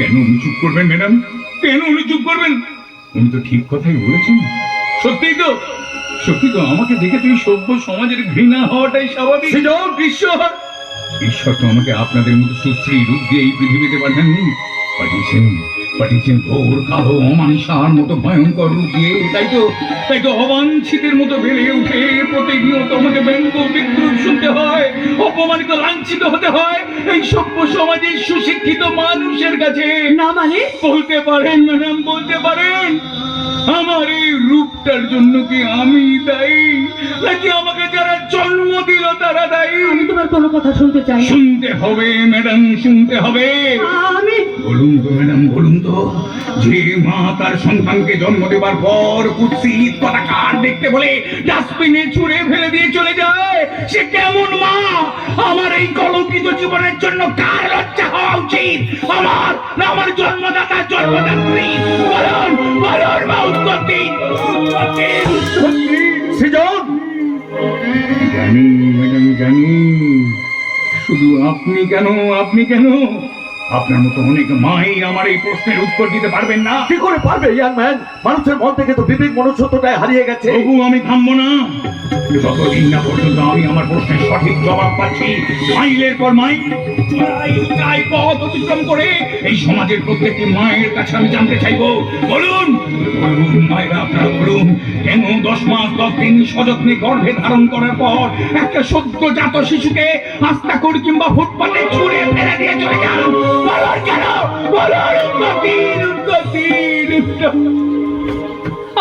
কেন উনি চুপ করবেন ম্যাডাম? কেন উনি চুপ করবেন? উনি তো ঠিক কথাই বলেছেন। সত্যিই তো? সত্যি তো আমাকে দেখে তুমি সভ্য সমাজের ঘৃণা হওয়াটাই স্বাভাবিক। ঈশ্বর ঈশ্বর তো আমাকে আপনাদের মতো সুশ্রী রূপ দিয়ে এই পৃথিবীতে পাঠাননি পাঠিয়েছেন পাঠিয়েছেন ঘোর কালো অমানিসার মতো ভয়ঙ্কর রূপ দিয়ে। তাই তো তাই তো অবাঞ্ছিতের মতো বেড়ে উঠে প্রতিনিয়ত আমাকে ব্যঙ্গ বিদ্রুপ শুনতে হয় অপমানিত লাঞ্ছিত হতে হয় এই সভ্য সমাজের সুশিক্ষিত মানুষের কাছে। না মানে? বলতে পারেন ম্যাডাম বলতে পারেন। আমার এই রূপটার জন্য কি আমি দায়ী? নাকি আমাকে যারা জন্ম দিল তারা দায়ী? আমি তোমার কোনো কথা শুনতে চাই শুনতে হবে ম্যাডাম শুনতে হবে। বলুন তো ম্যাডাম বলুন তো যে মা তার সন্তানকে জন্ম দেবার পর কুৎসিত পতাকার দেখতে বলে ডাস্টবিনে ছুঁড়ে ফেলে দিয়ে চলে যায়। সে কেমন মা? আমার এই কলঙ্কিত জীবনের জন্য কার লজ্জা হওয়া উচিত? আমার না আমার জন্মদাতা জন্মদাত্রী? বলুন বলুন মা দিন। সৃজন! জানি ম্যাডাম জানি। শুধু আপনি কেন আপনি কেন? আপনার মতো অনেক মাই আমার এই প্রশ্নের উত্তর দিতে পারবেন না। কি করে পারবে ইয়াং ম্যান? মানুষের মন থেকে তো বিবেক মনুষ্যত্বটাই হারিয়ে গেছে। তবু আমি থামবো না। যতদিন না পর্যন্ত আমি আমার প্রশ্নের সঠিক জবাব পাচ্ছি মাইলের পর মাইল মাইল পথ অতিক্রম করে। এই সমাজের প্রত্যেকটি মায়ের কাছে আমি জানতে চাইব। বলুন বলুন মায়েরা আপনারা বলুন কেন দশ মাস দশ দিন সযত্নে গর্ভে ধারণ করার পর একটা সদ্যজাত শিশুকে আস্তা করি কিংবা ফুটপাতে ছুঁড়ে ফেলে দিয়ে চলে যান? বলুন কেন? বলুন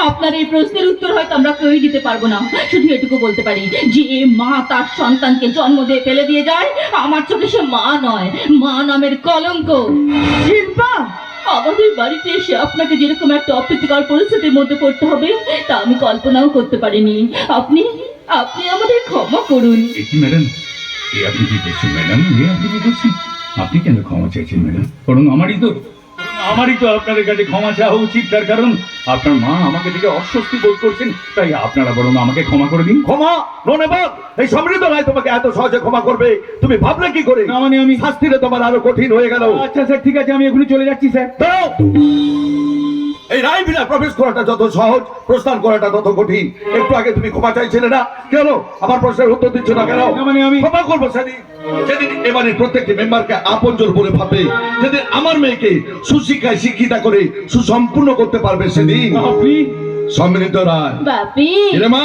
আপনার এই প্রশ্নের উত্তর হয়তো আমরা কেউই দিতে পারব না। শুধু এটুকু বলতে পারি যে মা তার সন্তানকে জন্ম দিয়ে ফেলে দিয়ে যায়। আমার চোখে সে মা নয় মা নামের কলঙ্ক। শিল্পা! আমাদের বাড়িতে এসে আপনাকে যেরকম একটা অপ্রীতিকর পরিস্থিতির মধ্যে পড়তে হবে তা আমি কল্পনাও করতে পারিনি। আপনি আপনি আমাদের ক্ষমা করুন। ম্যাডাম? এ আপনি কি করছেন ম্যাডাম? এ আপনি কি করছেন? আপনি কেন ক্ষমা চাইছেন ম্যাডাম? বরং আমারই তো আমারই তো আপনাদের কাছে ক্ষমা চাওয়া উচিত তার কারণ আপনার মা আমাকে দেখে অস্বস্তি বোধ করছেন তাই আপনারা বরং আমাকে ক্ষমা করে দিন। ক্ষমা? ননে বাদ এই সমৃদ্ধ রায় তোমাকে এত সহজে ক্ষমা করবে। তুমি ভাবলে কি করে? না মানে আমি শাস্তিটা তোমার আরও কঠিন হয়ে গেল। আচ্ছা স্যার ঠিক আছে আমি এখনই চলে যাচ্ছি স্যার। এই রায় বিনা প্রবেশ করাটা যত সহজ প্রস্থান করাটা তত কঠিন। একটু আগে তুমি ক্ষমা চাইছিলে না? কেন আমার প্রশ্নের উত্তর দিচ্ছ না কেন? মানে আমি- ক্ষমা করব সেদিন। যেদিন এবারে প্রত্যেকটি মেম্বারকে আপনজন বলে ভাববে। যেদিন আমার মেয়েকে সুশিক্ষায় শিক্ষিতা করে সুসম্পূর্ণ করতে পারবে সেদিন। সমৃদ্ধ রায়। বাপি। এরে মা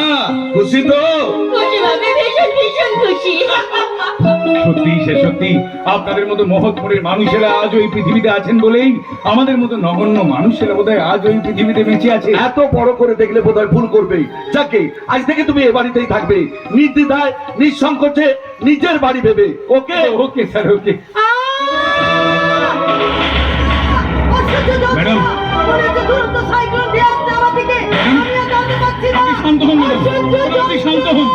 খুশি তো? খুশি ভাবে ভীষণ ভীষণ খুশি। সত্যি সে সত্যি। আপনাদের মতো মহৎপুরের মানুষেরা আজ ওই পৃথিবীতে আছেন বলেই আমাদের মতো নগণ্য মানুষেরা বোধহয় আজ ওই পৃথিবীতে বেঁচে আছে। এত বড় করে দেখলে বোধহয় ভুল করবে। যাকে আজ থেকে তুমি এ বাড়িতেই থাকবে। নির্দ্বিধায় নিঃসংকোচে নিজের বাড়ি ভেবে। ওকে? Okay sir okay. ম্যাডাম। শান্ত হন আপনি শান্ত হন।